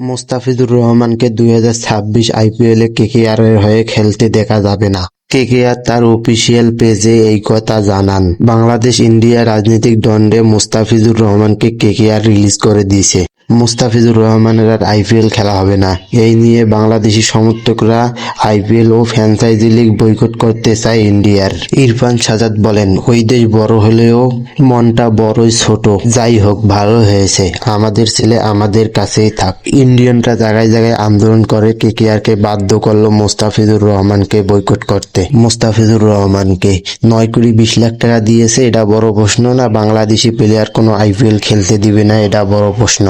মুস্তাফিজুর রহমানকে দুই হাজার ছাব্বিশ আইপিএলে কেকেআরের হয়ে খেলতে দেখা যাবে না। কেকেআর তার অফিসিয়াল পেজে এই কথা জানান। বাংলাদেশ ইন্ডিয়া রাজনৈতিক দণ্ডে মুস্তাফিজুর রহমানকে কেকেআর রিলিজ করে দিয়েছে। মুস্তাফিজুর রহমানের আর আইপিএল খেলা হবে না। এই নিয়ে বাংলাদেশি সমর্থকরা আইপিএল ও ফ্র্যাঞ্চাইজি লিগ বয়কট করতে চায় ইন্ডিয়ার। ইরফান সাজাদ বলেন, ওই দেশ বড় হলেও মনটা বড়ই ছোট। যাই হোক, ভালো হয়েছে। আমাদের ছেলে আমাদের কাছেই থাক। ইন্ডিয়ানরা জায়গায় জায়গায় আন্দোলন করে কেকেআরকে বাধ্য করল মুস্তাফিজুর রহমানকে বয়কট করতে। মুস্তাফিজুর রহমানকে নয় কোটি বিশ লাখ টাকা দিয়েছে, এটা বড় প্রশ্ন না? বাংলাদেশি প্লেয়ার কোনো আইপিএল খেলতে দিবে না, এটা বড় প্রশ্ন।